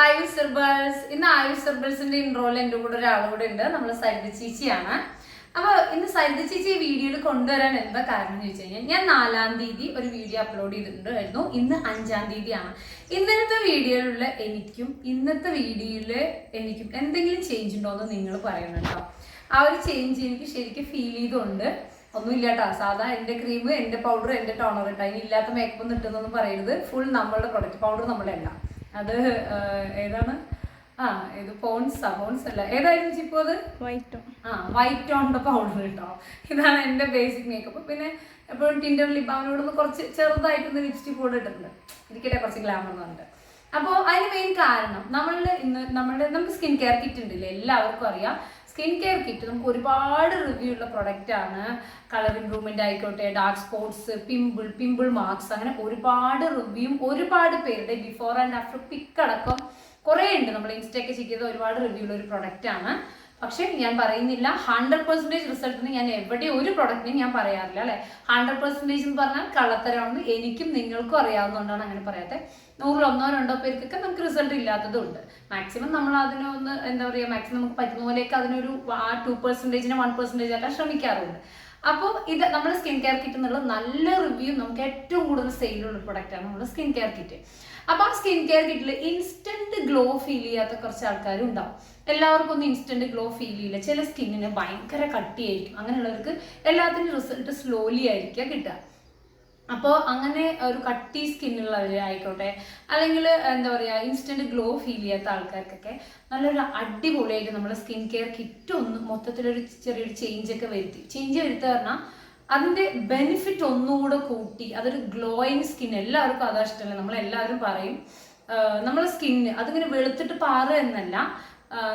Ayush herbals ഇന്ന് ആയുഷ് ഹെർബൽസിന്റെ ഇൻട്രോയിൽ എന്റെ കൂടെ ഒരാൾ കൂടെ ഉണ്ട്. നമ്മൾ സരിത ചേച്ചിയാണ്. അപ്പൊ ഇന്ന് സരിത ചേച്ചി ഈ വീഡിയോയിൽ കൊണ്ടുവരാൻ എന്താ കാരണം എന്ന് ചോദിച്ചു കഴിഞ്ഞാൽ ഞാൻ നാലാം തീയതി ഒരു വീഡിയോ അപ്ലോഡ് ചെയ്തിട്ടുണ്ടായിരുന്നു. ഇന്ന് അഞ്ചാം തീയതിയാണ്. ഇന്നത്തെ വീഡിയോയിലുള്ള എനിക്കും ഇന്നത്തെ വീഡിയോയിൽ എനിക്കും എന്തെങ്കിലും ചേഞ്ച് ഉണ്ടോ എന്ന് നിങ്ങൾ പറയണം കേട്ടോ. ആ ഒരു ചേഞ്ച് എനിക്ക് ശരിക്കും ഫീൽ ചെയ്തുകൊണ്ട് ഒന്നുമില്ല കേട്ടോ. സാധാ എന്റെ ക്രീം എന്റെ പൗഡർ എന്റെ ടോണർ കേട്ടോ ഇനി ഇല്ലാത്ത മേക്കപ്പ് ഒന്നും ഇട്ടെന്നൊന്നും പറയരുത്. ഫുൾ നമ്മളുടെ പ്രൊഡക്റ്റ് പൗഡർ നമ്മളെല്ലാം. അത് ഏതാണ്? ആ ഇത് പോൺസാ പോൺസ് അല്ല. ഏതായിരുന്നു ചിപ്പോ അത്? വൈറ്റ് ആ വൈറ്റ് ഓണിന്റെ പൗഡർ കേട്ടോ. ഇതാണ് എന്റെ ബേസിക് മേക്കപ്പ് പിന്നെ എപ്പോഴും ടിൻഡർ അവനോടൊന്ന് കുറച്ച് ചെറുതായിട്ടൊന്ന് ലിപ്സ്റ്റിക് കൂടെ ഇട്ടിട്ടുണ്ട്. ഇരിക്കട്ടെ കുറച്ച് ഗ്ലാമർ എന്നുണ്ട് അപ്പോൾ അതിന് മെയിൻ കാരണം നമ്മളുടെ ഇന്ന് നമ്മളുടെ നമുക്ക് സ്കിൻ കെയർ കിറ്റ് ഉണ്ടല്ലേ? എല്ലാവർക്കും അറിയാം. സ്കിൻ കെയർ കിറ്റ് നമുക്ക് ഒരുപാട് റിവ്യൂ ഉള്ള പ്രൊഡക്റ്റ് ആണ്. കളർ ഇംപ്രൂവ്മെന്റ് ആയിക്കോട്ടെ dark spots pimple pimple marks അങ്ങനെ ഒരുപാട് റിവ്യൂവും ഒരുപാട് പേരുടെ ബിഫോർ ആൻഡ് ആഫ്റ്റർ പിക്ക് അടക്കം കുറേ ഉണ്ട് നമ്മൾ ഇൻസ്റ്റയൊക്കെ ചെയ്ത ഒരുപാട് റിവ്യൂ ഉള്ള ഒരു പ്രൊഡക്റ്റ് ആണ്. പക്ഷേ ഞാൻ പറയുന്നില്ല. ഹൺഡ്രഡ് പെർസെന്റേജ് റിസൾട്ടിന് ഞാൻ എവിടെ ഒരു പ്രൊഡക്റ്റിനും ഞാൻ പറയാറില്ല അല്ലെ? ഹൺഡ്രഡ് പെർസെന്റേജ് എന്ന് പറഞ്ഞാൽ കള്ളത്തരമാണെന്ന് എനിക്കും നിങ്ങൾക്കും അറിയാവുന്നതുകൊണ്ടാണ് അങ്ങനെ പറയാത്തത് നൂറിൽ ഒന്നോ രണ്ടോ പേർക്കൊക്കെ നമുക്ക് റിസൾട്ട് ഇല്ലാത്തതും ഉണ്ട് മാക്സിമം നമ്മൾ അതിനൊന്ന് എന്താ പറയുക മാക്സിമം നമുക്ക് പറ്റുന്ന പോലെയൊക്കെ അതിനൊരു ആ ടു പെർസെന്റേജിന് വൺ പെർസെന്റേജ് ആക്കാൻ ശ്രമിക്കാറുണ്ട്. അപ്പോൾ ഇത് നമ്മൾ സ്കിൻ കെയർ കിറ്റ് എന്നുള്ള നല്ല റിവ്യൂ നമുക്ക് ഏറ്റവും കൂടുതൽ സെയിലുള്ള പ്രൊഡക്റ്റാണ് നമ്മുടെ സ്കിൻ കെയർ കിറ്റ് അപ്പോൾ ആ സ്കിൻ കെയർ കിറ്റിൽ ഇൻസ്റ്റന്റ് ഗ്ലോ ഫീൽ ചെയ്യാത്ത കുറച്ച് ആൾക്കാരും ഉണ്ടാവും. എല്ലാവർക്കും ഒന്നും ഇൻസ്റ്റന്റ് ഗ്ലോ ഫീൽ ചെയ്യില്ല. ചില സ്കിന്നിന് ഭയങ്കര കട്ടിയായിരിക്കും. അങ്ങനെയുള്ളവർക്ക് എല്ലാത്തിനും റിസൾട്ട് സ്ലോലി ആയിരിക്കുക കിട്ടുക. അപ്പോൾ അങ്ങനെ ഒരു കട്ടി സ്കിന്നുള്ളവർ ആയിക്കോട്ടെ അല്ലെങ്കിൽ എന്താ പറയുക ഇൻസ്റ്റന്റ് ഗ്ലോ ഫീൽ ചെയ്യാത്ത ആൾക്കാർക്കൊക്കെ നല്ലൊരു അടിപൊളിയായിട്ട് നമ്മുടെ സ്കിൻ കെയർ കിറ്റ് ഒന്ന് മൊത്തത്തിലൊരു ചെറിയൊരു ചേഞ്ച് ഒക്കെ വരുത്തി. ചേഞ്ച് വരുത്തുക പറഞ്ഞാൽ അതിന്റെ ബെനിഫിറ്റ് ഒന്നുകൂടെ കൂട്ടി അതൊരു ഗ്ലോയിങ് സ്കിൻ എല്ലാവർക്കും അതാ ഇഷ്ടമല്ല? നമ്മളെല്ലാവരും പറയും നമ്മളെ സ്കിന്ന് അതിങ്ങനെ വെളുത്തിട്ട് പാറുക എന്നല്ല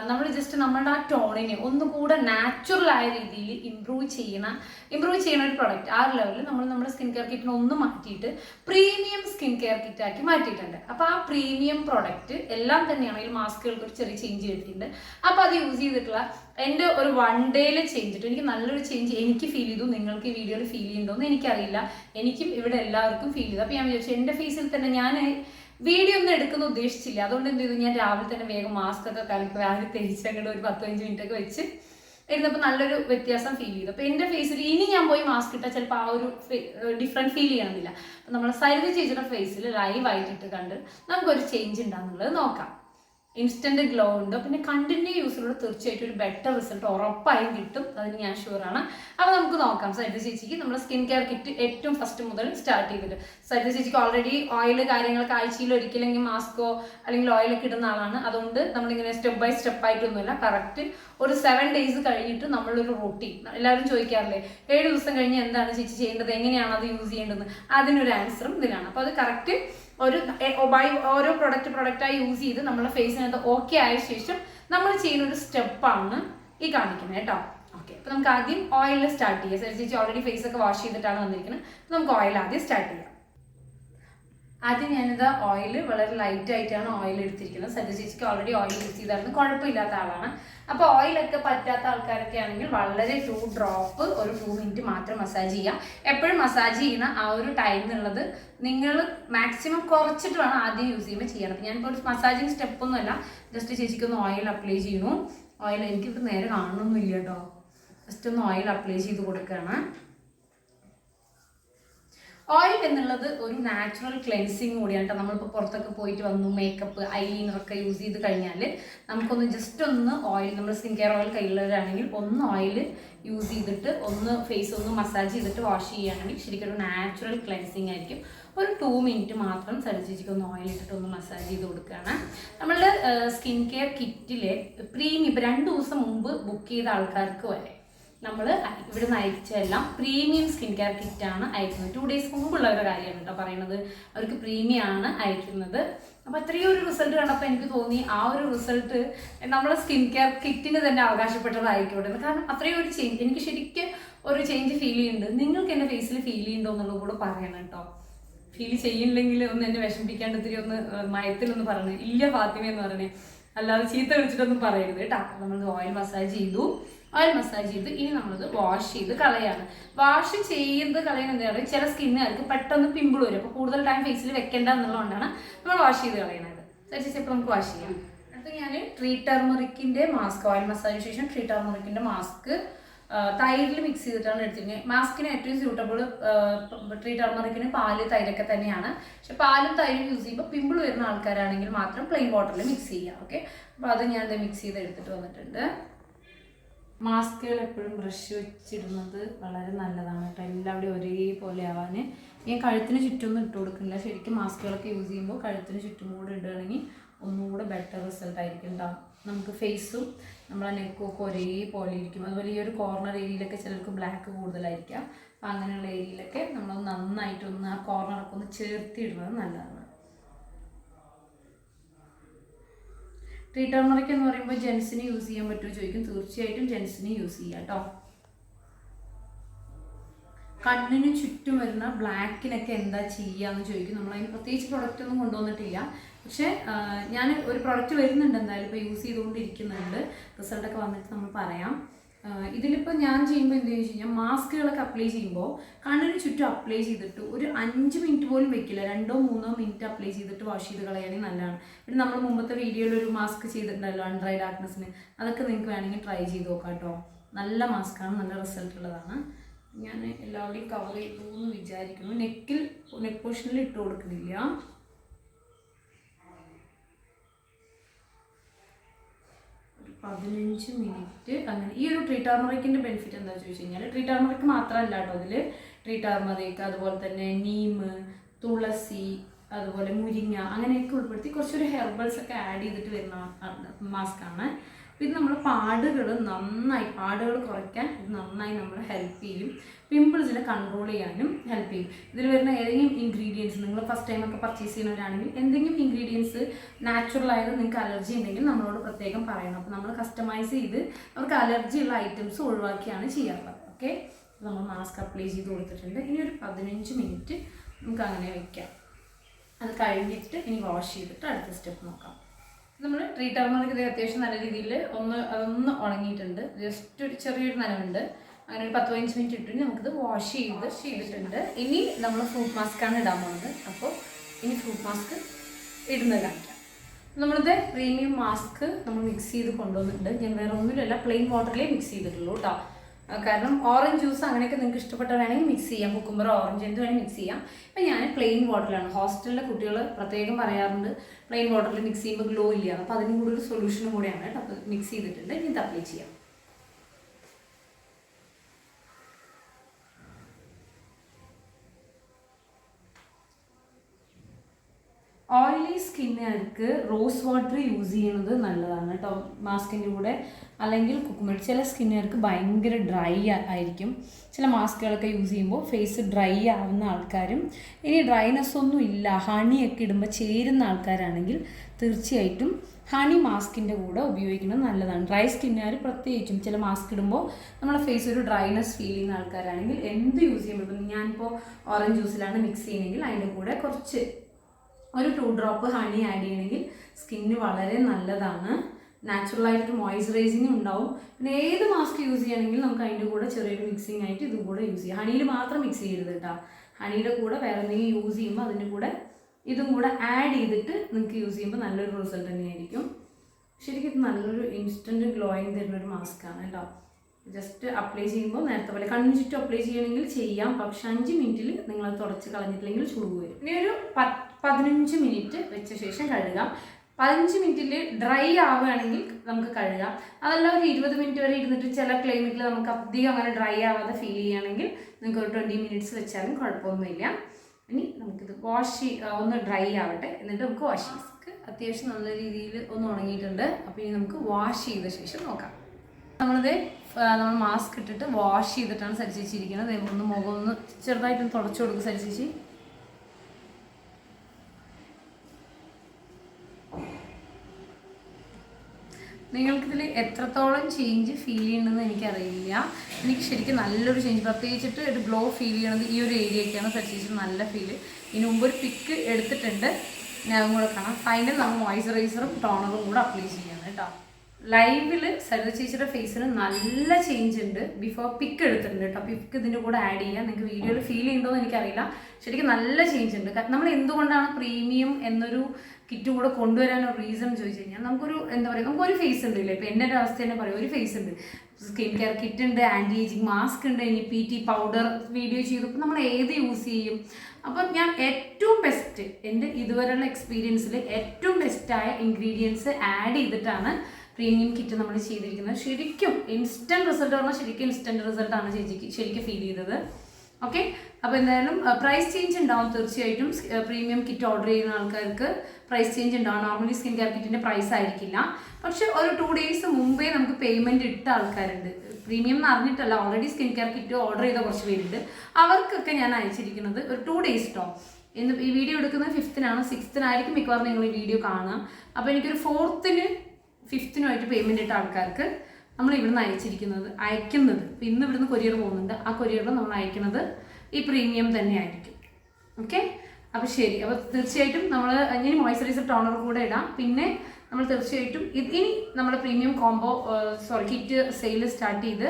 നമ്മൾ ജസ്റ്റ് നമ്മളുടെ ആ ടോണിനെ ഒന്നുകൂടെ നാച്ചുറൽ ആയ രീതിയിൽ ഇമ്പ്രൂവ് ചെയ്യണ ഇമ്പ്രൂവ് ചെയ്യുന്ന ഒരു പ്രൊഡക്റ്റ് ആ ലെവലിൽ നമ്മൾ നമ്മുടെ സ്കിൻ കെയർ കിറ്റിനെ ഒന്ന് മാറ്റിയിട്ട് പ്രീമിയം സ്കിൻ കെയർ കിറ്റാക്കി മാറ്റിയിട്ടുണ്ട്. അപ്പോൾ ആ പ്രീമിയം പ്രൊഡക്റ്റ് എല്ലാം തന്നെയാണെങ്കിൽ മാസ്കുകൾക്ക് ഒരു ചെറിയ ചേഞ്ച് ചെയ്തിട്ടുണ്ട് അപ്പോൾ അത് യൂസ് ചെയ്തിട്ടുള്ള എന്റെ ഒരു വൺ ഡേയിൽ ചേഞ്ച് ഇട്ടു എനിക്ക് നല്ലൊരു ചേഞ്ച് എനിക്ക് ഫീൽ ചെയ്തു. നിങ്ങൾക്ക് ഈ വീഡിയോയിൽ ഫീൽ ചെയ്യുന്നുണ്ടോ എന്ന് എനിക്കറിയില്ല. എനിക്കും ഇവിടെ എല്ലാവർക്കും ഫീൽ ചെയ്തു. അപ്പോൾ ഞാൻ വിചാരിച്ചു എന്റെ ഫേസിൽ തന്നെ ഞാൻ വീഡിയോ ഒന്നും എടുക്കുന്ന ഉദ്ദേശിച്ചില്ല. അതുകൊണ്ട് എന്ത് ചെയ്തു? ഞാൻ രാവിലെ തന്നെ വേഗം മാസ്ക് ഒക്കെ കലക്കി ആദ്യം തേച്ച് അങ്ങോട്ട് ഒരു പത്ത് പതിനഞ്ച് മിനിറ്റ് ഒക്കെ വെച്ച് ഇരുന്നപ്പോൾ നല്ലൊരു വ്യത്യാസം ഫീൽ ചെയ്തു. അപ്പോൾ എന്റെ ഫേസിൽ ഇനി ഞാൻ പോയി മാസ്ക് ഇട്ടാൽ ചിലപ്പോൾ ആ ഒരു ഡിഫറെന്റ് ഫീൽ ചെയ്യണമെന്നില്ല. അപ്പോൾ നമ്മൾ സരിത ചേച്ചിയുടെ ഫേസിൽ ലൈവ് ആയിട്ടിട്ട് കണ്ട് നമുക്കൊരു ചേഞ്ച് ഉണ്ടാകുന്നുള്ളത് നോക്കാം. ഇൻസ്റ്റന്റ് ഗ്ലോ ഉണ്ട്. പിന്നെ കണ്ടിന്യൂ യൂസിലൂടെ തീർച്ചയായിട്ടും ഒരു ബെറ്റർ റിസൾട്ട് ഉറപ്പായും കിട്ടും. അതിന് ഞാൻ ഷുവറാണ് അപ്പോൾ നമുക്ക് നോക്കാം. സരിത ചേച്ചിക്ക് നമ്മൾ സ്കിൻ കെയർ കിറ്റ് ഏറ്റവും ഫസ്റ്റ് മുതൽ സ്റ്റാർട്ട് ചെയ്തിട്ട്. സരിത ചേച്ചിക്ക് ഓൾറെഡി ഓയിൽ കാര്യങ്ങളൊക്കെ ആഴ്ചയിൽ ഒരിക്കലെങ്കിൽ മാസ്കോ അല്ലെങ്കിൽ ഓയിലൊക്കെ ഇടുന്ന ആളാണ്. അതുകൊണ്ട് നമ്മളിങ്ങനെ സ്റ്റെപ്പ് ബൈ സ്റ്റെപ്പ് ആയിട്ടൊന്നുമില്ല. കറക്റ്റ് ഒരു സെവൻ ഡേയ്സ് കഴിഞ്ഞിട്ട് നമ്മളൊരു റൊട്ടീൻ എല്ലാവരും ചോദിക്കാറില്ലേ ഏഴ് ദിവസം കഴിഞ്ഞ് എന്താണ് ചേച്ചി ചെയ്യേണ്ടത്? എങ്ങനെയാണ് അത് യൂസ് ചെയ്യേണ്ടത്? അതിനൊരു ആൻസറും ഇതിലാണ്. അപ്പോൾ അത് കറക്റ്റ് ഒരു ബൈ ഓരോ പ്രൊഡക്റ്റ് പ്രൊഡക്റ്റായി യൂസ് ചെയ്ത് നമ്മുടെ ഫേസിനകത്ത് ഓക്കെ ആയ ശേഷം നമ്മൾ ചെയ്യുന്ന ഒരു സ്റ്റെപ്പാണ് ഈ കാണിക്കുന്നത് കേട്ടോ. ഓക്കെ അപ്പോൾ നമുക്ക് ആദ്യം ഓയിലിൽ സ്റ്റാർട്ട് ചെയ്യാം. ചേച്ചി ഓൾറെഡി ഫേസ് ഒക്കെ വാഷ് ചെയ്തിട്ടാണ് വന്നിരിക്കുന്നത്. നമുക്ക് ഓയിൽ ആദ്യം സ്റ്റാർട്ട് ചെയ്യാം. ആദ്യം ഞാനിത് ഓയിൽ വളരെ ലൈറ്റ് ആയിട്ടാണ് ഓയിൽ എടുത്തിരിക്കുന്നത്. സജ്ജ ചേച്ചിക്ക് ഓൾറെഡി ഓയിൽ യൂസ് ചെയ്തായിരുന്നു കുഴപ്പമില്ലാത്ത ആളാണ്. അപ്പോൾ ഓയിലൊക്കെ പറ്റാത്ത ആൾക്കാരൊക്കെ ആണെങ്കിൽ വളരെ ടു ഡ്രോപ്പ് ഒരു ടു മിനിറ്റ് മാത്രം മസാജ് ചെയ്യാം. എപ്പോഴും മസാജ് ചെയ്യുന്ന ആ ഒരു ടൈം എന്നുള്ളത് നിങ്ങൾ മാക്സിമം കുറച്ചിട്ട് വേണം ആദ്യം യൂസ് ചെയ്യുമ്പോൾ ചെയ്യണം അപ്പം ഞാനിപ്പോൾ ഒരു മസാജിങ് സ്റ്റെപ്പ് ഒന്നുമല്ല. ജസ്റ്റ് ചേച്ചിക്ക് ഒന്ന് ഓയിൽ അപ്ലൈ ചെയ്യുന്നു ഓയിൽ എനിക്കിവിടെ നേരെ കാണണമെന്നില്ല കേട്ടോ ജസ്റ്റ് ഒന്ന് ഓയിൽ അപ്ലൈ ചെയ്ത് കൊടുക്കുകയാണ്. ഓയിൽ എന്നുള്ളത് ഒരു നാച്ചുറൽ ക്ലെൻസിങ് കൂടിയാണ് കേട്ടോ നമ്മളിപ്പോൾ പുറത്തൊക്കെ പോയിട്ട് വന്നു മേക്കപ്പ് ഐലൈനറൊക്കെ യൂസ് ചെയ്ത് കഴിഞ്ഞാൽ നമുക്കൊന്ന് ജസ്റ്റ് ഒന്ന് ഓയിൽ നമ്മൾ സ്കിൻ കെയർ ഓയിൽ കയ്യിലുള്ളവരാണെങ്കിൽ ഒന്ന് ഓയിൽ യൂസ് ചെയ്തിട്ട് ഒന്ന് ഫേസ് ഒന്ന് മസാജ് ചെയ്തിട്ട് വാഷ് ചെയ്യുകയാണെങ്കിൽ ശരിക്കും ഒരു നാച്ചുറൽ ക്ലെൻസിങ് ആയിരിക്കും. ഒരു ടു മിനിറ്റ് മാത്രം സരിചേച്ചിക്ക് ഒന്ന് ഓയിൽ ഇട്ടിട്ട് ഒന്ന് മസാജ് ചെയ്ത് കൊടുക്കുകയാണ്. നമ്മളുടെ സ്കിൻ കെയർ കിറ്റിലെ പ്രീമിയം ഇപ്പം രണ്ട് ദിവസം മുമ്പ് ബുക്ക് ചെയ്ത ആൾക്കാർക്ക് വരെ നമ്മൾ ഇവിടുന്ന് അയച്ചെല്ലാം പ്രീമിയം സ്കിൻ കെയർ കിറ്റ് ആണ് അയക്കുന്നത്. ടു ഡേയ്സ് മുമ്പുള്ള ഒരു കാര്യമാണ് കേട്ടോ പറയുന്നത് അവർക്ക് പ്രീമിയം ആണ് അയക്കുന്നത്. അപ്പോൾ അത്രയും ഒരു റിസൾട്ട് കണ്ടപ്പോൾ എനിക്ക് തോന്നി ആ ഒരു റിസൾട്ട് നമ്മളെ സ്കിൻ കെയർ കിറ്റിന് തന്നെ അവകാശപ്പെട്ടതായിക്കോട്ടെ. കാരണം അത്രയും ഒരു ചേഞ്ച് എനിക്ക് ശരിക്കും ഒരു ചേഞ്ച് ഫീൽ ചെയ്യുന്നുണ്ട്. നിങ്ങൾക്ക് എന്റെ ഫേസിൽ ഫീൽ ചെയ്യുന്നുണ്ടോ എന്നുള്ളത് കൂടെ പറയണം കേട്ടോ. ഫീൽ ചെയ്യുന്നില്ലെങ്കിൽ ഒന്ന് എന്നെ വിഷമിപ്പിക്കാണ്ട് ഇത്തിരി ഒന്ന് മയത്തിലൊന്ന് പറഞ്ഞു ഇല്ല ഫാത്തിമ എന്ന് പറഞ്ഞേ അല്ലാതെ ചീത്ത വിളിച്ചിട്ടൊന്നും പറയരുത് കേട്ടോ. നമ്മൾ ഓയിൽ മസാജ് ചെയ്തു. ഓയിൽ മസാജ് ചെയ്ത് ഇനി നമ്മളത് വാഷ് ചെയ്ത് കളയാണ്. വാഷ് ചെയ്യുന്നത് കളയുന്നത് എന്താ പറയുക? ചില സ്കിന്നുകാർക്ക് പെട്ടെന്ന് പിമ്പിൾ വരും. അപ്പോൾ കൂടുതൽ ടൈം ഫേസിൽ വെക്കേണ്ട എന്നുള്ളതുകൊണ്ടാണ് നമ്മൾ വാഷ് ചെയ്ത് കളയണത്. ചേച്ചി ഇപ്പോൾ നമുക്ക് വാഷ് ചെയ്യാം. അടുത്ത് ഞാൻ ട്രീ ടർമറിക്കിന്റെ മാസ്ക് ഓയിൽ മസാജിന് ശേഷം ട്രീ ടർമറിക്കിന്റെ മാസ്ക് തൈരിൽ മിക്സ് ചെയ്തിട്ടാണ് എടുത്തിരുന്നത് മാസ്കിന് ഏറ്റവും സ്യൂട്ടബിൾ ട്രീ ടർമറിക്കിന് പാൽ തൈരൊക്കെ തന്നെയാണ്. പക്ഷെ പാലും തൈരും യൂസ് ചെയ്യുമ്പോൾ പിമ്പിൾ വരുന്ന ആൾക്കാരാണെങ്കിൽ മാത്രം പ്ലെയിൻ വാട്ടറിൽ മിക്സ് ചെയ്യുക ഓക്കെ അപ്പോൾ അത് ഞാൻ മിക്സ് ചെയ്ത് എടുത്തിട്ട് വന്നിട്ടുണ്ട്. മാസ്കുകൾ എപ്പോഴും ബ്രഷ് വെച്ചിടുന്നത് വളരെ നല്ലതാണ് കേട്ടോ. എല്ലാവരുടെയും ഒരേപോലെ ആവാൻ ഞാൻ കഴുത്തിന് ചുറ്റൊന്നും ഇട്ട് കൊടുക്കുന്നില്ല. ശരിക്കും മാസ്കുകളൊക്കെ യൂസ് ചെയ്യുമ്പോൾ കഴുത്തിന് ചുറ്റും കൂടെ ഇടുകയാണെങ്കിൽ ഒന്നുകൂടെ ബെറ്റർ റിസൾട്ട് ആയിരിക്കും ഉണ്ടാവും നമുക്ക് ഫേസും നമ്മളെ നെക്കും ഒക്കെ ഒരേപോലെ ഇരിക്കും. അതുപോലെ ഈ ഒരു കോർണർ ഏരിയയിലൊക്കെ ചിലർക്ക് ബ്ലാക്ക് കൂടുതലായിരിക്കാം. അപ്പം അങ്ങനെയുള്ള ഏരിയയിലൊക്കെ നമ്മൾ നന്നായിട്ടൊന്ന് ആ കോർണറൊക്കെ ഒന്ന് ചേർത്തി ഇടുന്നത് നല്ലതാണ്. ട്രീ ടർമറിക് എന്ന് പറയുമ്പോൾ ജെൻസിന് യൂസ് ചെയ്യാൻ പറ്റുമോ ചോദിക്കും. തീർച്ചയായിട്ടും ജെൻസിന് യൂസ് ചെയ്യാം കേട്ടോ കണ്ണിന് ചുറ്റും വരുന്ന ബ്ലാക്കിനൊക്കെ എന്താ ചെയ്യാന്ന് ചോദിക്കും. നമ്മൾ അതിന് പ്രത്യേകിച്ച് പ്രൊഡക്റ്റ് ഒന്നും കൊണ്ടുവന്നിട്ടില്ല. പക്ഷേ ഞാൻ ഒരു പ്രൊഡക്റ്റ് വരുന്നുണ്ട് എന്തായാലും ഇപ്പോൾ യൂസ് ചെയ്തുകൊണ്ടിരിക്കുന്നുണ്ട്. റിസൾട്ടൊക്കെ വന്നിട്ട് നമ്മൾ പറയാം. ഇതിലിപ്പോൾ ഞാൻ ചെയ്യുമ്പോൾ എന്താ ചോദിച്ചു കഴിഞ്ഞാൽ മാസ്കുകളൊക്കെ അപ്ലൈ ചെയ്യുമ്പോൾ കണ്ണിന് ചുറ്റും അപ്ലൈ ചെയ്തിട്ട് ഒരു അഞ്ച് മിനിറ്റ് പോലും വെക്കില്ല. രണ്ടോ മൂന്നോ മിനിറ്റ് അപ്ലൈ ചെയ്തിട്ട് വാഷ് ചെയ്ത് കളയുകയാണെങ്കിൽ നല്ലതാണ്. പിന്നെ നമ്മൾ മുമ്പത്തെ വീഡിയോയിൽ ഒരു മാസ്ക് ചെയ്തിട്ടുണ്ടല്ലോ അൺഡ്രൈ ഡാർക്ക്നെസ്സിന് അതൊക്കെ നിങ്ങൾക്ക് വേണമെങ്കിൽ ട്രൈ ചെയ്ത് നോക്കാം കേട്ടോ നല്ല മാസ്കാണ് നല്ല റിസൾട്ട് ഉള്ളതാണ്. ഞാൻ എല്ലാവരുടെയും കവർ ചെയ്തു എന്ന് വിചാരിക്കുന്നു. നെക്കിൽ നെക്ക് പോർഷനിൽ ഇട്ട് കൊടുക്കുന്നില്ല. പതിനഞ്ച് മിനിറ്റ്. അങ്ങനെ ഈ ഒരു ട്രീ ടർമറിക്കിന്റെ ബെനിഫിറ്റ് എന്താ ചോദിച്ചു കഴിഞ്ഞാൽ ട്രീ ടാർമറിക്ക് മാത്രമല്ല കേട്ടോ അതിൽ ട്രീ ടാർമറിക്ക് അതുപോലെ തന്നെ നീം തുളസി അതുപോലെ മുരിങ്ങ അങ്ങനെയൊക്കെ ഉൾപ്പെടുത്തി കുറച്ചൊരു ഹെർബൽസ് ഒക്കെ ആഡ് ചെയ്തിട്ട് വരുന്ന മാസ്ക് ആണ്. ഇത് നമ്മൾ പാടുകൾ നന്നായി പാടുകൾ കുറയ്ക്കാൻ ഇത് നന്നായി നമ്മളെ ഹെൽപ്പ് ചെയ്യും. പിമ്പിൾസിനെ കൺട്രോൾ ചെയ്യാനും ഹെൽപ്പ് ചെയ്യും. ഇതിൽ വരുന്ന ഏതെങ്കിലും ഇൻഗ്രീഡിയൻസ് നിങ്ങൾ ഫസ്റ്റ് ടൈം ഒക്കെ പർച്ചേസ് ചെയ്യുന്നവരാണെങ്കിൽ എന്തെങ്കിലും ഇൻഗ്രീഡിയൻസ് നാച്ചുറൽ ആയത് നിങ്ങൾക്ക് അലർജി ഉണ്ടെങ്കിൽ നമ്മളോട് പ്രത്യേകം പറയണം. അപ്പോൾ നമ്മൾ കസ്റ്റമൈസ് ചെയ്ത് അവർക്ക് അലർജി ഉള്ള ഐറ്റംസ് ഒഴിവാക്കിയാണ് ചെയ്യാറുള്ളത് ഓക്കെ നമ്മൾ മാസ്ക് അപ്ലൈ ചെയ്ത് കൊടുത്തിട്ടുണ്ട്. ഇനി ഒരു പതിനഞ്ച് മിനിറ്റ് നമുക്ക് അങ്ങനെ വയ്ക്കാം അത് കഴിഞ്ഞിട്ട് ഇനി വാഷ് ചെയ്തിട്ട് അടുത്ത സ്റ്റെപ്പ് നോക്കാം. നമ്മൾ ട്രീ ടർമറിക് ഇത് അത്യാവശ്യം നല്ല രീതിയിൽ ഒന്ന് അതൊന്ന് ഉണങ്ങിയിട്ടുണ്ട്. ജസ്റ്റ് ഒരു ചെറിയൊരു നനവുണ്ട്. അങ്ങനെ ഒരു പത്ത് പതിനഞ്ച് മിനിറ്റ് ഇട്ടിട്ട് നമുക്കിത് വാഷ് ചെയ്ത് ചെയ്തിട്ടുണ്ട്. ഇനി നമ്മൾ ഫ്രൂട്ട് മാസ്ക് ആണ് ഇടാൻ പോകുന്നത് അപ്പോൾ ഇനി ഫ്രൂട്ട് മാസ്ക് ഇടുന്നത് കാണിക്കാം നമ്മളിത് പ്രീമിയം മാസ്ക് നമ്മൾ മിക്സ് ചെയ്ത് കൊണ്ടുവന്നിട്ടുണ്ട്. ഞാൻ വേറെ ഒന്നുമില്ല പ്ലെയിൻ വാട്ടറിലേ മിക്സ് ചെയ്തിട്ടുള്ളൂ കേട്ടോ കാരണം ഓറഞ്ച് ജ്യൂസ് അങ്ങനെയൊക്കെ നിങ്ങൾക്ക് ഇഷ്ടപ്പെട്ട വേണമെങ്കിൽ മിക്സ് ചെയ്യാം. കുക്കുംബർ ഓറഞ്ച് എന്ത് വേണമെങ്കിൽ മിക്സ് ചെയ്യാം. ഇപ്പം ഞാൻ പ്ലെയിൻ വാട്ടറിലാണ് ഹോസ്റ്റലിലെ കുട്ടികൾ പ്രത്യേകം പറയാറുണ്ട് പ്ലെയിൻ വാട്ടറിൽ മിക്സ് ചെയ്യുമ്പോൾ ഗ്ലോ ഇല്ല. അപ്പോൾ അതിനും കൂടി ഒരു സൊല്യൂഷനും കൂടിയാണ് കേട്ടോ. അപ്പോൾ മിക്സ് ചെയ്തിട്ടുണ്ട്. ഇനി ഇത് അപ്ലൈ ചെയ്യാം. ഓയിലി സ്കിന്നുകാർക്ക് റോസ് വാട്ടർ യൂസ് ചെയ്യുന്നത് നല്ലതാണ് കേട്ടോ. മാസ്കിന്റെ കൂടെ. അല്ലെങ്കിൽ കുക്കുമെറ്റ് ചില സ്കിന്നുകാർക്ക് ഭയങ്കര ഡ്രൈ ആയിരിക്കും. ചില മാസ്കുകളൊക്കെ യൂസ് ചെയ്യുമ്പോൾ ഫേസ് ഡ്രൈ ആവുന്ന ആൾക്കാരും ഇനി ഡ്രൈനെസ് ഒന്നും ഇല്ല ഹണിയൊക്കെ ഇടുമ്പോൾ ചേരുന്ന ആൾക്കാരാണെങ്കിൽ തീർച്ചയായിട്ടും ഹണി മാസ്കിന്റെ കൂടെ ഉപയോഗിക്കുന്നത് നല്ലതാണ്. ഡ്രൈ സ്കിന്നുകാർ പ്രത്യേകിച്ചും ചില മാസ്ക് ഇടുമ്പോൾ നമ്മുടെ ഫേസ് ഒരു ഡ്രൈനെസ് ഫീൽ ചെയ്യുന്ന ആൾക്കാരാണെങ്കിൽ എന്ത് യൂസ് ചെയ്യുമ്പോൾ ഞാനിപ്പോൾ ഓറഞ്ച് ജ്യൂസിലാണ് മിക്സ് ചെയ്യുന്നതെങ്കിൽ അതിന്റെ കൂടെ കുറച്ച് ഒരു ടു ഡ്രോപ്പ് ഹണി ആഡ് ചെയ്യണമെങ്കിൽ സ്കിന്നിന് വളരെ നല്ലതാണ്. നാച്ചുറൽ ആയിട്ട് മോയ്സ്ചറൈസിങ് ഉണ്ടാവും. പിന്നെ ഏത് മാസ്ക് യൂസ് ചെയ്യണമെങ്കിൽ നമുക്ക് അതിന്റെ കൂടെ ചെറിയൊരു മിക്സിങ് ആയിട്ട് ഇതും കൂടെ യൂസ് ചെയ്യാം. ഹണിയിൽ മാത്രം മിക്സ് ചെയ്യരുത് കേട്ടോ. ഹണിയുടെ കൂടെ വേറെ എന്തെങ്കിലും യൂസ് ചെയ്യുമ്പോൾ അതിന്റെ കൂടെ ഇതും കൂടെ ആഡ് ചെയ്തിട്ട് നിങ്ങൾക്ക് യൂസ് ചെയ്യുമ്പോൾ നല്ലൊരു റിസൾട്ട് തന്നെയായിരിക്കും ശരിക്കും ഇത് നല്ലൊരു ഇൻസ്റ്റന്റ് ഗ്ലോയിങ് തരുന്ന ഒരു മാസ്ക് ആണ് കേട്ടോ. ജസ്റ്റ് അപ്ലൈ ചെയ്യുമ്പോൾ നേരത്തെ പോലെ കണ്ണിന് ചുറ്റും അപ്ലൈ ചെയ്യണമെങ്കിൽ ചെയ്യാം. പക്ഷെ അഞ്ച് മിനിറ്റിൽ നിങ്ങൾ തുടച്ച് കളഞ്ഞിട്ടില്ലെങ്കിൽ ചൂട് വരും. ഇനി ഒരു പത്ത് പതിനഞ്ച് മിനിറ്റ് വെച്ച ശേഷം കഴുകാം. പതിനഞ്ച് മിനിറ്റിൽ ഡ്രൈ ആവുകയാണെങ്കിൽ നമുക്ക് കഴുകാം. അതല്ല ഒരു ഇരുപത് മിനിറ്റ് വരെ ഇരുന്നിട്ട് ചില ക്ലൈമറ്റിൽ നമുക്ക് അധികം അങ്ങനെ ഡ്രൈ ആവാതെ ഫീൽ ചെയ്യുകയാണെങ്കിൽ നിങ്ങൾക്ക് ഒരു ട്വന്റി മിനിറ്റ്സ് വെച്ചാലും കുഴപ്പമൊന്നുമില്ല. ഇനി നമുക്കിത് വാഷ് ഒന്ന് ഡ്രൈ ആവട്ടെ. എന്നിട്ട് നമുക്ക് വാഷ് ചെയ്യാം. അത്യാവശ്യം നല്ല രീതിയിൽ ഒന്ന് ഉണങ്ങിയിട്ടുണ്ട്. അപ്പോൾ ഇനി നമുക്ക് വാഷ് ചെയ്ത ശേഷം നോക്കാം. നമ്മളിത് നമ്മൾ മാസ്ക് ഇട്ടിട്ട് വാഷ് ചെയ്തിട്ടാണ് സരിച്ചിരിക്കുന്നത് ഒന്ന് മുഖം ഒന്ന് ചെറുതായിട്ടൊന്ന് തുടച്ചു കൊടുക്കും സരിച്ചേച്ചി നിങ്ങൾക്കിതിൽ എത്രത്തോളം ചേഞ്ച് ഫീൽ ചെയ്യണമെന്ന് എനിക്കറിയില്ല. എനിക്ക് ശരിക്കും നല്ലൊരു ചേഞ്ച് പ്രത്യേകിച്ചിട്ട് ഒരു ഗ്ലോ ഫീൽ ചെയ്യണത് ഈ ഒരു ഏരിയയൊക്കെയാണ് സച്ചിച്ച് നല്ല ഫീൽ ഇതിന് മുമ്പ് ഒരു പിക്ക് എടുത്തിട്ടുണ്ട്. അതും കൂടെ കാണാം. ഫൈനൽ നമ്മൾ മോയ്സ്ചറൈസറും ടോണറും കൂടെ അപ്ലൈ ചെയ്യണം കേട്ടോ. ലൈവിൽ സരിത ചേച്ചിയുടെ ഫേസിന് നല്ല ചേഞ്ച് ഉണ്ട്. ബിഫോർ പിക്ക് എടുത്തിട്ടുണ്ട് കേട്ടോ. പിക്ക് ഇതിന്റെ കൂടെ ആഡ് ചെയ്യാം. നിങ്ങൾക്ക് വീഡിയോയിൽ ഫീൽ ചെയ്യുന്നുണ്ടോ എന്ന് എനിക്കറിയില്ല. ശരിക്കും നല്ല ചേഞ്ച് ഉണ്ട്. നമ്മൾ എന്തുകൊണ്ടാണ് പ്രീമിയം എന്നൊരു കിറ്റും കൂടെ കൊണ്ടുവരാൻ ഒരു റീസൺ ചോദിച്ചു കഴിഞ്ഞാൽ നമുക്കൊരു എന്താ പറയുക നമുക്കൊരു ഫേസ് ഉണ്ട് ഇല്ലേ? ഇപ്പം എന്റെ ഒരു അവസ്ഥ തന്നെ പറയും. ഒരു ഫേസ് ഉണ്ട്. സ്കിൻ കെയർ കിറ്റ് ഉണ്ട് ആന്റി ഏജിങ് മാസ്ക് ഉണ്ട് ഇനി പി ടി പൗഡർ വീഡിയോ ചെയ്തു. ഇപ്പം നമ്മൾ ഏത് യൂസ് ചെയ്യും? അപ്പം ഞാൻ ഏറ്റവും ബെസ്റ്റ് എന്റെ ഇതുവരെയുള്ള എക്സ്പീരിയൻസിൽ ഏറ്റവും ബെസ്റ്റായ ഇൻഗ്രീഡിയൻസ് ആഡ് ചെയ്തിട്ടാണ് പ്രീമിയം കിറ്റ് നമ്മൾ ചെയ്തിരിക്കുന്നത്. ശരിക്കും ഇൻസ്റ്റന്റ് റിസൾട്ട് പറഞ്ഞാൽ ശരിക്കും ഇൻസ്റ്റന്റ് റിസൾട്ടാണ് ചേച്ചിക്ക് ശരിക്കും ഫീൽ ചെയ്തത്. ഓക്കെ അപ്പോൾ എന്തായാലും പ്രൈസ് ചേഞ്ച് ഉണ്ടാവും തീർച്ചയായിട്ടും. പ്രീമിയം കിറ്റ് ഓർഡർ ചെയ്യുന്ന ആൾക്കാർക്ക് പ്രൈസ് ചേഞ്ച് ഉണ്ടാവും നോർമലി സ്കിൻ കെയർ കിറ്റിന്റെ പ്രൈസ് ആയിരിക്കില്ല. പക്ഷെ ഒരു ടു ഡേയ്സ് മുമ്പേ നമുക്ക് പേയ്മെന്റ് ഇട്ട ആൾക്കാരുണ്ട്. പ്രീമിയം എന്ന് അറിഞ്ഞിട്ടല്ല already skin care kit order ചെയ്ത കുറച്ച് പേരുണ്ട്. അവർക്കൊക്കെ ഞാൻ അയച്ചിരിക്കുന്നത് ഒരു ടു ഡേയ്സ് കേട്ടോ ഇന്ന് ഈ വീഡിയോ എടുക്കുന്നത് ഫിഫ്തിനാണ് സിക്സ്തിനായിരിക്കും മിക്കവാറും നിങ്ങൾ ഈ വീഡിയോ കാണാം അപ്പോൾ എനിക്കൊരു ഫോർത്തിന് ഫിഫ്തിനുമായിട്ട് പേയ്മെന്റ് ഇട്ട ആൾക്കാർക്ക് നമ്മൾ ഇവിടുന്ന് അയച്ചിരിക്കുന്നത് അയക്കുന്നത്. ഇന്ന് ഇവിടുന്ന് കൊറിയർ പോകുന്നുണ്ട്. ആ കൊറിയറിൽ നമ്മൾ അയക്കുന്നത് ഈ പ്രീമിയം തന്നെ ആയിരിക്കും. ഓക്കെ അപ്പോൾ ശരി. അപ്പോൾ തീർച്ചയായിട്ടും നമ്മൾ ഇനി മോയ്സ്ചറൈസർ ടോണർ കൂടെ ഇടാം. പിന്നെ നമ്മൾ തീർച്ചയായിട്ടും ഇനി നമ്മുടെ premium combo sorry kit sale start ചെയ്ത്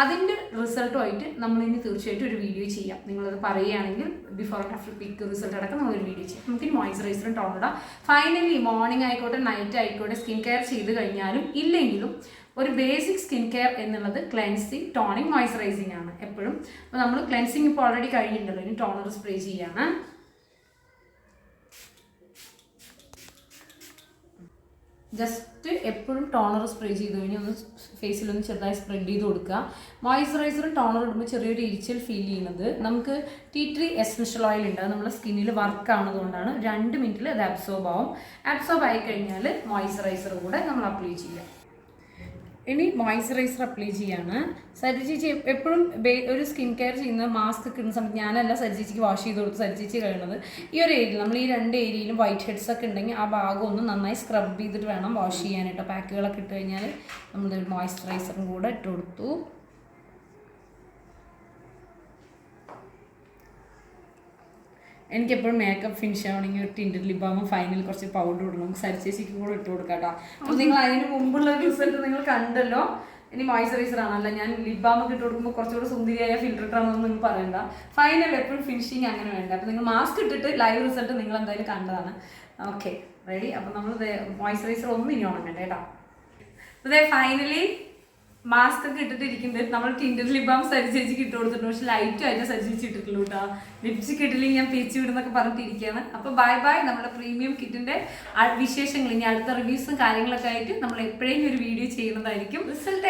അതിന്റെ റിസൾട്ടുമായിട്ട് നമ്മൾ ഇനി തീർച്ചയായിട്ടും ഒരു വീഡിയോ ചെയ്യാം. നിങ്ങളത് പറയുകയാണെങ്കിൽ before and after pic result അടക്കം നമ്മളൊരു വീഡിയോ ചെയ്യാം. നമുക്ക് മോയ്സ്ചറൈസറും ടോണറ ഫൈനലി മോർണിംഗ് ആയിക്കോട്ടെ നൈറ്റ് ആയിക്കോട്ടെ സ്കിൻ കെയർ ചെയ്ത് കഴിഞ്ഞാലും ഇല്ലെങ്കിലും ഒരു ബേസിക് സ്കിൻ കെയർ എന്നുള്ളത് ക്ലെൻസിങ് ടോണിങ് മോയ്സ്ചറൈസിങ് ആണ് എപ്പോഴും. അപ്പോൾ നമ്മൾ ക്ലെൻസിങ് ഇപ്പോൾ ഓൾറെഡി കഴിഞ്ഞിട്ടുണ്ടല്ലോ ഇനി ടോണർ സ്പ്രേ ചെയ്യാണ്. ജസ്റ്റ് എപ്പോഴും ടോണർ സ്പ്രേ ചെയ്ത് കഴിഞ്ഞാൽ ഒന്ന് ഫേസിലൊന്ന് ചെറുതായി സ്പ്രെഡ് ചെയ്ത് കൊടുക്കുക. മോയ്സ്ചറൈസറും ടോണർ ഇടുമ്പോൾ ചെറിയൊരു ഇരിച്ചൽ ഫീൽ ചെയ്യുന്നത് നമുക്ക് ടീ ട്രീ എസൻഷ്യൽ ഓയിൽ ഉണ്ട്. അത് നമ്മുടെ സ്കിന്നിൽ വർക്ക് ആവുന്നതുകൊണ്ടാണ്. രണ്ട് മിനിറ്റിൽ അത് അബ്സോർബ് ആവും. അബ്സോർബ് ആയി കഴിഞ്ഞാൽ മോയ്സ്ചറൈസർ കൂടെ നമ്മൾ അപ്ലൈ ചെയ്യാം. ഇനി മോയ്സ്ചറൈസർ അപ്ലൈ ചെയ്യാണ്. സരി ചേച്ചി എപ്പോഴും ഒരു സ്കിൻ കെയർ ചെയ്യുന്ന മാസ്ക് ഒക്കെ ഇടുന്ന സമയത്ത് ഞാനല്ല സരി ചേച്ചിക്ക് വാഷ് ചെയ്ത് കൊടുത്ത് സരി ചേച്ചി കഴിയുന്നത് ഈ ഒരു ഏരിയയിൽ നമ്മൾ ഈ രണ്ട് ഏരിയയിലും വൈറ്റ് ഹെഡ്സ് ഒക്കെ ഉണ്ടെങ്കിൽ ആ ഭാഗം ഒന്ന് നന്നായി സ്ക്രബ് ചെയ്തിട്ട് വേണം വാഷ് ചെയ്യാനായിട്ട്. പാക്കുകളൊക്കെ ഇട്ട് കഴിഞ്ഞാൽ നമ്മൾ മോയ്സ്ചറൈസറും കൂടെ ഇട്ട് കൊടുത്തു. എനിക്ക് എപ്പോഴും മേക്കപ്പ് ഫിനിഷ് ആവണമെങ്കിൽ ഒരു ടിൻഡർ ലിബാമ ഫൈനൽ കുറച്ച് പൗഡർ ഇടണം. സരിച്ചേച്ചിക്ക് കൂടെ ഇട്ട് കൊടുക്കാം കേട്ടോ അപ്പോൾ നിങ്ങൾ അതിന് മുമ്പുള്ള റിസൾട്ട് നിങ്ങൾ കണ്ടല്ലോ. ഇനി മോയ്സ്ചറൈസർ ആണല്ലോ. ഞാൻ ലിബാം ഒക്കെ ഇട്ട് കൊടുക്കുമ്പോൾ കുറച്ചുകൂടെ സുന്ദരിയായ ഫിൽറ്റർ ഇട്ടാണെന്ന് നിങ്ങൾ പറയണ്ട. ഫൈനൽ എപ്പോഴും ഫിനിഷിങ് അങ്ങനെ വേണ്ട. അപ്പോൾ നിങ്ങൾ മാസ്ക് ഇട്ടിട്ട് ലൈവ് റിസൾട്ട് നിങ്ങൾ എന്തായാലും കണ്ടതാണ്. ഓക്കെ റെഡി അപ്പോൾ നമ്മൾ മോയ്സ്ചറൈസർ ഒന്നും ഇനി ഉണങ്ങണ്ട കേട്ടോ. അതെ ഫൈനലി മാസ്ക് ഒക്കെ ഇട്ടിട്ടിരിക്കുന്നത് നമ്മൾ ടിൻഡർ ലിബാം സരിച്ചേച്ചിക്ക് ഇട്ട് കൊടുത്തിട്ടുണ്ട്. പക്ഷെ ലൈറ്റും ആയിട്ട് സരിച്ചേച്ചി ഇട്ടിട്ടുള്ളൂ കേട്ടോ ലിപ്സ്റ്റിക് ഇട്ടില്ലെങ്കിൽ ഞാൻ പേച്ച് വിടുന്നൊക്കെ പറഞ്ഞിട്ടിരിക്കുകയാണ്. അപ്പോൾ ബൈ ബൈ നമ്മുടെ പ്രീമിയം കിറ്റിന്റെ വിശേഷങ്ങൾ. ഇനി അടുത്ത റിവ്യൂസും കാര്യങ്ങളൊക്കെ ആയിട്ട് നമ്മൾ എപ്പോഴെങ്കിലും ഒരു വീഡിയോ ചെയ്യുന്നതായിരിക്കും. റിസൾട്ട്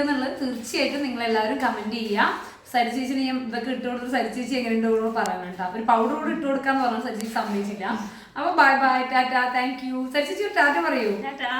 എന്നുള്ളത് തീർച്ചയായിട്ടും നിങ്ങൾ എല്ലാവരും കമന്റ് ചെയ്യുക. ചേച്ചി ഞാൻ ഇതൊക്കെ ഇട്ട് കൊടുത്ത് എങ്ങനെ ഉണ്ടോ പറയാൻ കേട്ടോ അപ്പോൾ പൗഡർ കൂടെ ഇട്ട് കൊടുക്കാന്ന് പറഞ്ഞാൽ സരിച്ചേച്ചി സമ്മതിച്ചില്ല. അപ്പോൾ bye bye tata thank you സരിച്ചേച്ചി tata പറയൂ. ടാറ്റാ